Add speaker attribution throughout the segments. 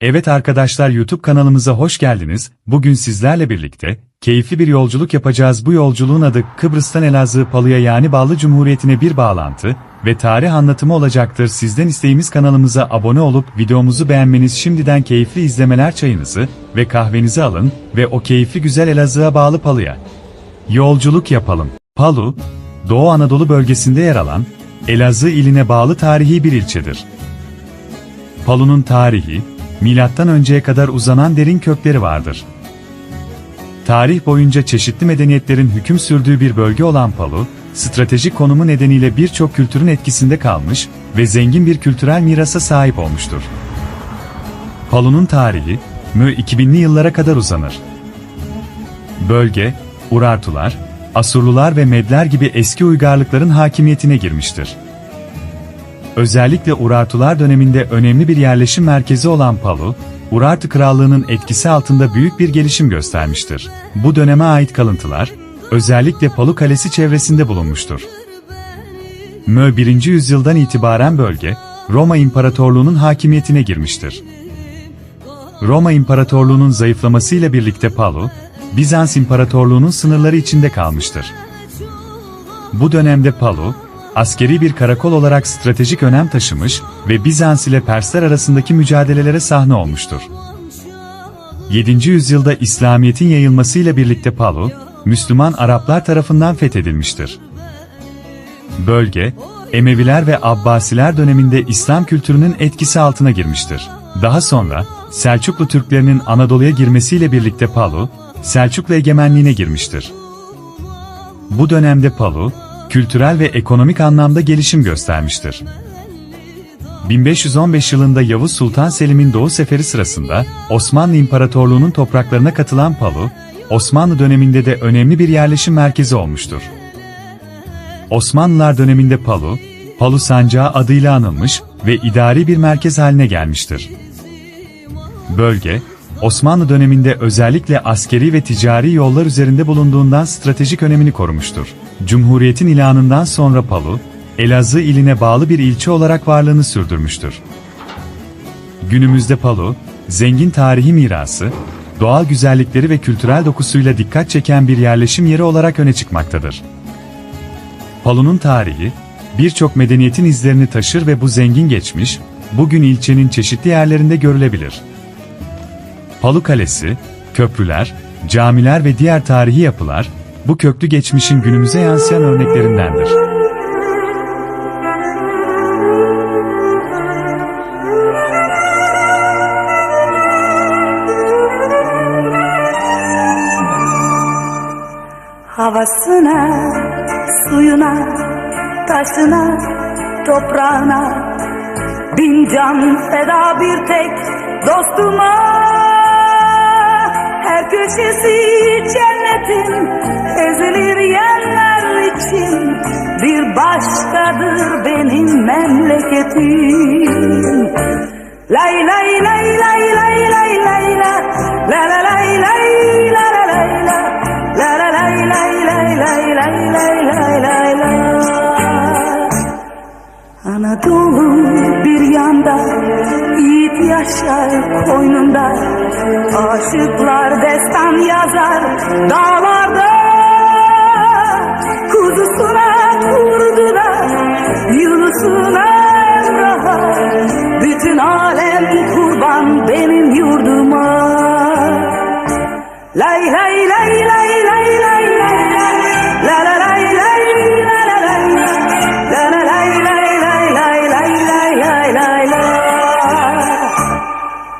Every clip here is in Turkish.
Speaker 1: Evet arkadaşlar YouTube kanalımıza hoş geldiniz. Bugün sizlerle birlikte keyifli bir yolculuk yapacağız. Bu yolculuğun adı Kıbrıs'tan Elazığ Palu'ya yani Ballı Cumhuriyeti'ne bir bağlantı ve tarih anlatımı olacaktır. Sizden isteğimiz kanalımıza abone olup videomuzu beğenmeniz şimdiden keyifli izlemeler çayınızı ve kahvenizi alın ve o keyifli güzel Elazığ'a bağlı Palu'ya yolculuk yapalım. Palu, Doğu Anadolu bölgesinde yer alan Elazığ iline bağlı tarihi bir ilçedir. Palu'nun tarihi, milattan önceye kadar uzanan derin kökleri vardır. Tarih boyunca çeşitli medeniyetlerin hüküm sürdüğü bir bölge olan Palu, stratejik konumu nedeniyle birçok kültürün etkisinde kalmış ve zengin bir kültürel mirasa sahip olmuştur. Palu'nun tarihi, mü 2000'li yıllara kadar uzanır. Bölge, Urartular, Asurlular ve Medler gibi eski uygarlıkların hakimiyetine girmiştir. Özellikle Urartular döneminde önemli bir yerleşim merkezi olan Palu, Urartu Krallığı'nın etkisi altında büyük bir gelişim göstermiştir. Bu döneme ait kalıntılar, özellikle Palu Kalesi çevresinde bulunmuştur. Mö 1. yüzyıldan itibaren bölge, Roma İmparatorluğu'nun hakimiyetine girmiştir. Roma İmparatorluğu'nun zayıflamasıyla birlikte Palu, Bizans İmparatorluğu'nun sınırları içinde kalmıştır. Bu dönemde Palu, askeri bir karakol olarak stratejik önem taşımış ve Bizans ile Persler arasındaki mücadelelere sahne olmuştur. 7. yüzyılda İslamiyet'in yayılmasıyla birlikte Palu, Müslüman Araplar tarafından fethedilmiştir. Bölge, Emeviler ve Abbasiler döneminde İslam kültürünün etkisi altına girmiştir. Daha sonra, Selçuklu Türklerinin Anadolu'ya girmesiyle birlikte Palu, Selçuklu egemenliğine girmiştir. Bu dönemde Palu, kültürel ve ekonomik anlamda gelişim göstermiştir. 1515 yılında Yavuz Sultan Selim'in Doğu Seferi sırasında Osmanlı İmparatorluğu'nun topraklarına katılan Palu, Osmanlı döneminde de önemli bir yerleşim merkezi olmuştur. Osmanlılar döneminde Palu, Palu Sancağı adıyla anılmış ve idari bir merkez haline gelmiştir. Bölge, Osmanlı döneminde özellikle askeri ve ticari yollar üzerinde bulunduğundan stratejik önemini korumuştur. Cumhuriyetin ilanından sonra Palu, Elazığ iline bağlı bir ilçe olarak varlığını sürdürmüştür. Günümüzde Palu, zengin tarihi mirası, doğal güzellikleri ve kültürel dokusuyla dikkat çeken bir yerleşim yeri olarak öne çıkmaktadır. Palu'nun tarihi, birçok medeniyetin izlerini taşır ve bu zengin geçmiş, bugün ilçenin çeşitli yerlerinde görülebilir. Palu Kalesi, köprüler, camiler ve diğer tarihi yapılar, bu köklü geçmişin günümüze yansıyan örneklerindendir.
Speaker 2: Havasına, suyuna, taşına, toprağına Bin can feda bir tek dostuma köşesi cennetin ezilir yerler için Bir başkadır benim memleketim Lay lay lay lay lay lay lay la La la lay lay la la lay la La la lay lay lay lay lay lay lay lay la Anadolu bir yanda yaşar koynunda Aşıklar destan yazar Dağlarda. Kuzusuna kurduna Yunusuna Bütün alem kurban benim yurduma. Lay lay lay lay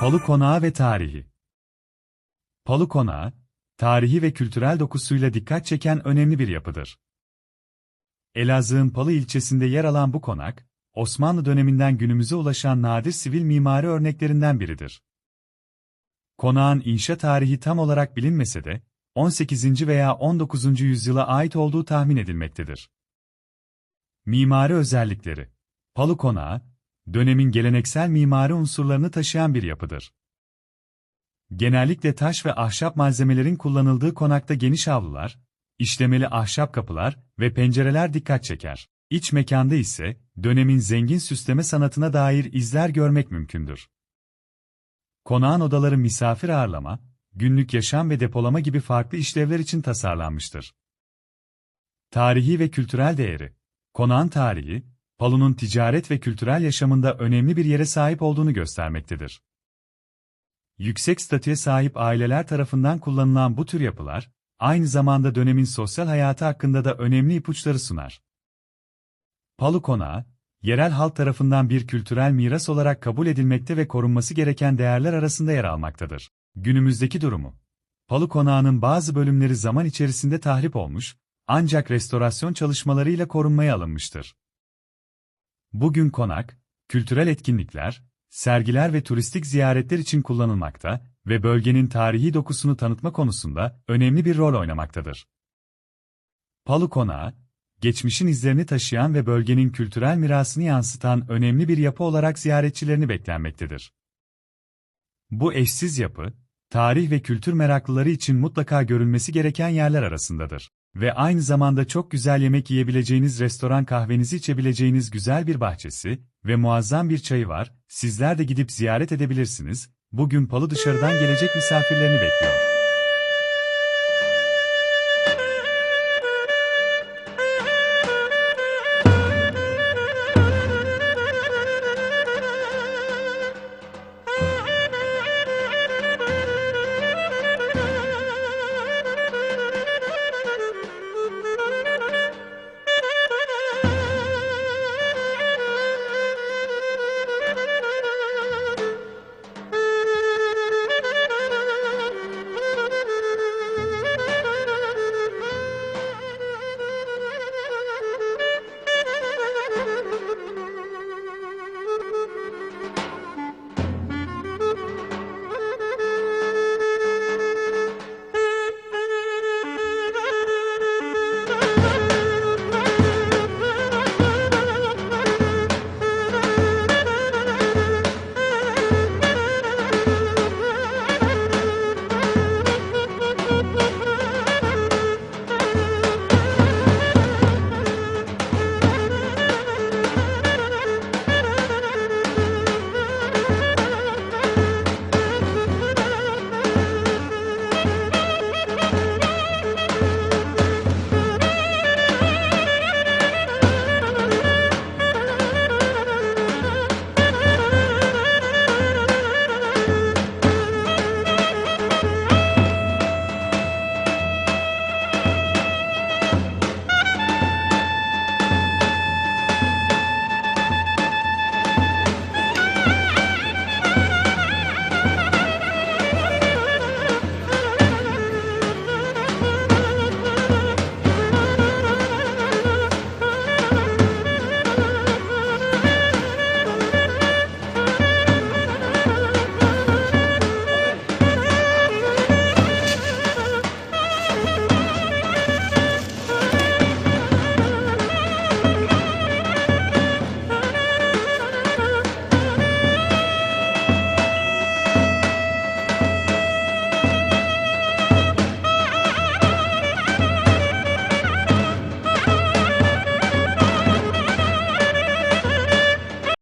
Speaker 1: Palu Konağı ve Tarihi Palu Konağı, tarihi ve kültürel dokusuyla dikkat çeken önemli bir yapıdır. Elazığ'ın Palu ilçesinde yer alan bu konak, Osmanlı döneminden günümüze ulaşan nadir sivil mimari örneklerinden biridir. Konağın inşa tarihi tam olarak bilinmese de, 18. veya 19. yüzyıla ait olduğu tahmin edilmektedir. Mimari özellikleri Palu Konağı, dönemin geleneksel mimari unsurlarını taşıyan bir yapıdır. Genellikle taş ve ahşap malzemelerin kullanıldığı konakta geniş avlular, işlemeli ahşap kapılar ve pencereler dikkat çeker. İç mekanda ise, dönemin zengin süsleme sanatına dair izler görmek mümkündür. Konağın odaları misafir ağırlama, günlük yaşam ve depolama gibi farklı işlevler için tasarlanmıştır. Tarihi ve kültürel değeri Konağın tarihi, Palu'nun ticaret ve kültürel yaşamında önemli bir yere sahip olduğunu göstermektedir. Yüksek statüye sahip aileler tarafından kullanılan bu tür yapılar, aynı zamanda dönemin sosyal hayatı hakkında da önemli ipuçları sunar. Palu Konağı, yerel halk tarafından bir kültürel miras olarak kabul edilmekte ve korunması gereken değerler arasında yer almaktadır. Günümüzdeki durumu Palu Konağı'nın bazı bölümleri zaman içerisinde tahrip olmuş, ancak restorasyon çalışmalarıyla korunmaya alınmıştır. Bugün konak, kültürel etkinlikler, sergiler ve turistik ziyaretler için kullanılmakta ve bölgenin tarihi dokusunu tanıtma konusunda önemli bir rol oynamaktadır. Palu Konağı, geçmişin izlerini taşıyan ve bölgenin kültürel mirasını yansıtan önemli bir yapı olarak ziyaretçilerini beklenmektedir. Bu eşsiz yapı, tarih ve kültür meraklıları için mutlaka görülmesi gereken yerler arasındadır. Ve aynı zamanda çok güzel yemek yiyebileceğiniz restoran kahvenizi içebileceğiniz güzel bir bahçesi ve muazzam bir çayı var, sizler de gidip ziyaret edebilirsiniz, bugün Palu dışarıdan gelecek misafirlerini bekliyor.